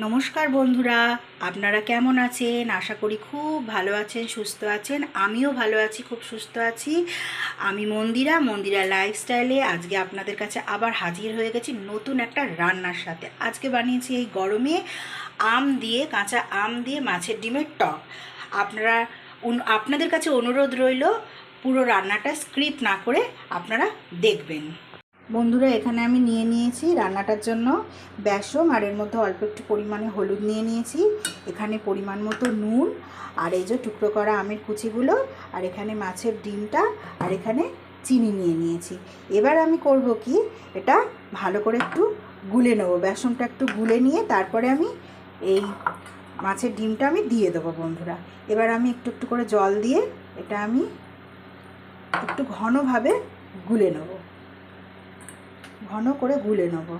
নমস্কার বন্ধুরা, আপনারা কেমন আছেন? আশা করি খুব ভালো আছেন, সুস্থ আছেন। আমিও ভালো আছি, খুব সুস্থ আছি। আমি মন্দিরা মন্দিরা লাইফস্টাইলে আজকে আপনাদের কাছে আবার হাজির হয়ে গেছি নতুন একটা রান্নার সাথে। আজকে বানিয়েছি এই গরমে আম দিয়ে, কাঁচা আম দিয়ে মাছের ডিমের টক। আপনারা আপনাদের কাছে অনুরোধ রইল, পুরো রান্নাটা স্ক্রিপ্ট না করে আপনারা দেখবেন। বন্ধুরা, এখানে আমি নিয়ে নিয়েছি রান্নাটার জন্য বেসম আর এর মধ্যে অল্প একটু পরিমাণে হলুদ নিয়ে নিয়েছি। এখানে পরিমাণ মতো নুন, আর এই যে টুকরো করা আমের কুচিগুলো, আর এখানে মাছের ডিমটা, আর এখানে চিনি নিয়ে নিয়েছি। এবার আমি করব কি, এটা ভালো করে একটু গুলে নেব। বেসমটা একটু গুলে নিয়ে তারপরে আমি এই মাছের ডিমটা আমি দিয়ে দেবো বন্ধুরা। এবার আমি একটু একটু করে জল দিয়ে এটা আমি একটু ঘনভাবে গুলে নেব। ঘন করে গুলে নেব।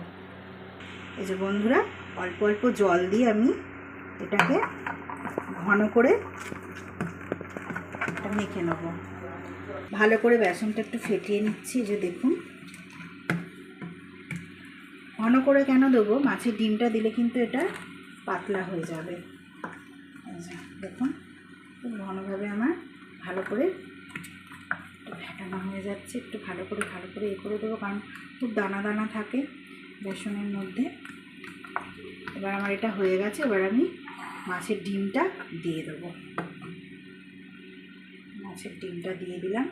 এই যে বন্ধুরা, অল্প অল্প জল দিয়ে আমি এটাকে ঘন করে এটা মেখে নেব। ভালো করে বেসনটা একটু ফেটিয়ে নিচ্ছি যে দেখুন। ঘন করে কেন দেবো? মাছের ডিমটা দিলে কিন্তু এটা পাতলা হয়ে যাবে। দেখুন, খুব ঘনভাবে আমার ভালো করে ফেটানো হয়ে যাচ্ছে, একটু ভালো করে ভালো করে এ করে দেবো, কারণ খুব দানা দানা থাকে বেসনের মধ্যে। এবার আমার এটা হয়ে গেছে, এবার আমি মাছের ডিমটা দিয়ে দেবো। মাছের ডিমটা দিয়ে দিলাম।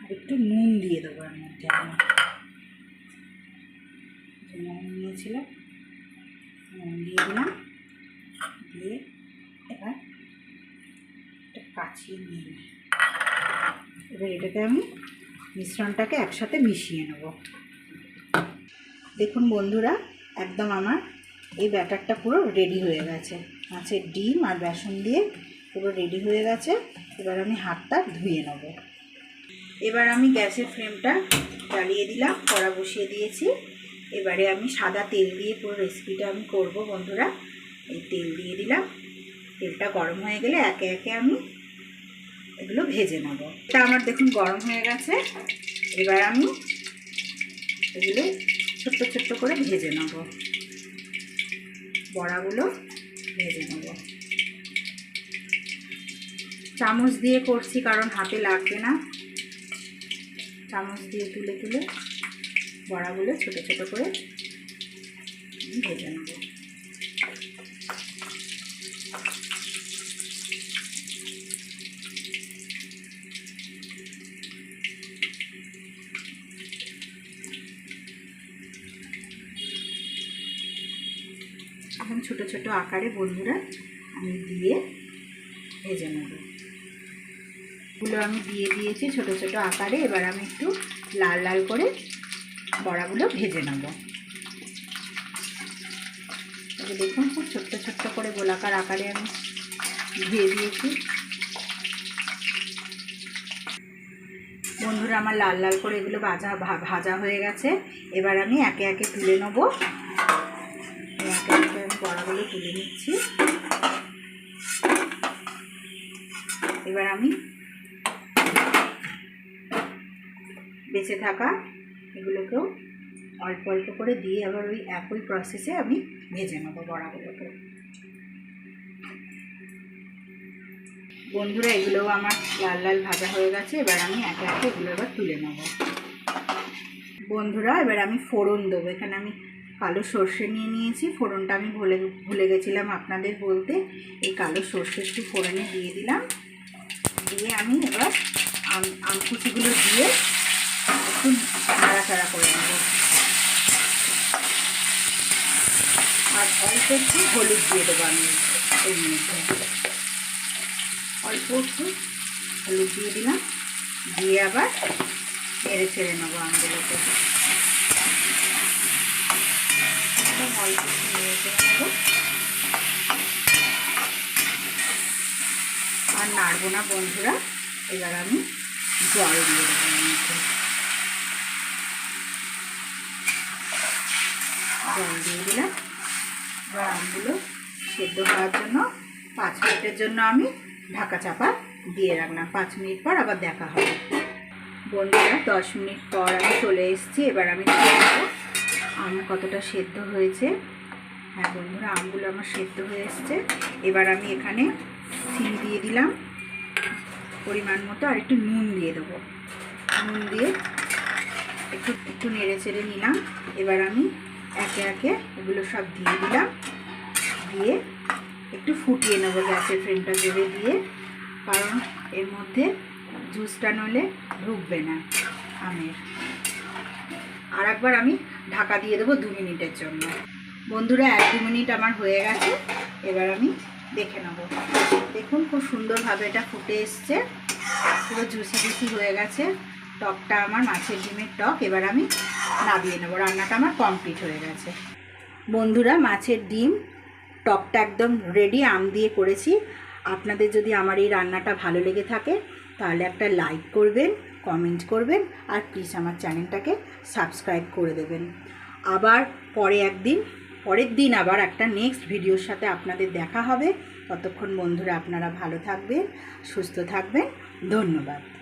আর একটু নুন দিয়ে দেবো এর মধ্যে আমি। নুন নিয়েছিলাম, নুন দিয়ে দিলাম দিয়ে এবার নিই এবার এটাকে আমি মিশ্রণটাকে একসাথে মিশিয়ে নেব। দেখুন বন্ধুরা, একদম আমার এই ব্যাটারটা পুরো রেডি হয়ে গেছে। মাছের ডিম আর বেসন দিয়ে পুরো রেডি হয়ে গেছে। এবার আমি হাতটা ধুয়ে নেব। এবার আমি গ্যাসের ফ্লেমটা জ্বালিয়ে দিলাম, কড়া বসিয়ে দিয়েছি। এবারে আমি সাদা তেল দিয়ে পুরো রেসিপিটা আমি করব বন্ধুরা। এই তেল দিয়ে দিলাম। তেলটা গরম হয়ে গেলে একে একে আমি এগুলো ভেজে নেব। এটা আমার দেখুন গরম হয়ে গেছে। এবার আমি এগুলো ছোট্ট ছোট্ট করে ভেজে নেব। বড়াগুলো ভেজে নেব। চামচ দিয়ে করছি কারণ হাতে লাগবে না। চামচ দিয়ে তুলে তুলে বড়াগুলো ছোট ছোট করে ভেজে নেব এখন ছোট ছোট আকারে বন্ধুরা আমি দিয়ে ভেজে নেব। গুলো আমি দিয়ে দিয়েছি ছোট ছোট আকারে, এবার আমি একটু লাল লাল করে বড়াগুলো ভেজে নেব। দেখুন, খুব ছোট্ট ছোট্ট করে গোলাকার আকারে আমি দিয়ে দিয়েছি। বন্ধুরা, আমার লাল লাল করে এগুলো ভাজা ভাজা হয়ে গেছে। এবার আমি একে একে তুলে নেব। একে আমি বড়াগুলো তুলে নিচ্ছি। এবার আমি বেঁচে থাকা এগুলোকেও অল্প অল্প করে দিয়ে আবার ওই একই প্রসেসে আমি ভেজে নেব বড়াগুলোকে। বন্ধুরা, এগুলোও আমার লাল লাল ভাজা হয়ে গেছে, এবার আমি একে একে এগুলো এবার তুলে নেব। বন্ধুরা, এবার আমি ফোড়ন দেবো। এখানে আমি কালো সর্ষে নিয়ে নিয়েছি। ফোড়নটা আমি ভুলে ভুলে গেছিলাম আপনাদের বলতে। এই কালো সর্ষে একটু ফোড়নে দিয়ে দিলাম। দিয়ে আমি এবার আম আমকুচিগুলো দিয়ে একটু নাড়াচাড়া করে নেব। আর অল্প একটু হলুদ দিয়ে দেবো আমি এর মধ্যে। অল্প একটু হলুদ দিয়ে দিলাম। দিয়ে আবার নেড়ে ছেড়ে নেব আমগুলোকে একদম অল্প আর নাড়বো না বন্ধুরা, এবার আমি জল দিয়ে দেবো জল দিয়ে দিলাম। এবার আমগুলো সেদ্ধ হওয়ার জন্য, পাঁচ মিনিটের জন্য আমি ঢাকা চাপা দিয়ে রাখলাম। পাঁচ মিনিট পর আবার দেখা হবে। বন্ধুরা, দশ মিনিট পর আমি চলে এসেছি। এবার আমি আম কতটা সেদ্ধ হয়েছে। হ্যাঁ বন্ধুরা, আমগুলো আমার সেদ্ধ হয়ে এসছে। এবার আমি এখানে চিনি দিয়ে দিলাম। পরিমাণ মতো আর একটু নুন দিয়ে দেবো। নুন দিয়ে একটু একটু নেড়ে চেড়ে নিলাম। এবার আমি একে একে এগুলো সব দিয়ে দিলাম। দিয়ে একটু ফুটিয়ে নেব গ্যাসের ফ্লেমটা জোরে দিয়ে, কারণ এর মধ্যে জুসটা নলে ঢুকবে না আমের। আর একবার আমি ঢাকা দিয়ে দেবো দু মিনিটের জন্য। বন্ধুরা, এক দু মিনিট আমার হয়ে গেছে। এবার আমি দেখে নেব। দেখুন, খুব সুন্দরভাবে এটা ফুটে এসছে। পুরো জুসি জুসি হয়ে গেছে। টকটা আমার মাছের ডিমের টক। এবার আমি নামিয়ে নেব। রান্নাটা আমার কমপ্লিট হয়ে গেছে। বন্ধুরা, মাছের ডিম, টকটা একদম রেডি আম দিয়ে করেছি। আপনাদের যদি আমার এই রান্নাটা ভালো লেগে থাকে, তাহলে একটা লাইক করবেন। কমেন্ট করবেন আর প্লিজ আমার চ্যানেলটাকে সাবস্ক্রাইব করে দেবেন। আবার পরে একদিন, পরের দিন আবার একটা নেক্সট ভিডিওর সাথে আপনাদের দেখা হবে। ততক্ষণ বন্ধুরা আপনারা ভালো থাকবেন, সুস্থ থাকবেন। ধন্যবাদ।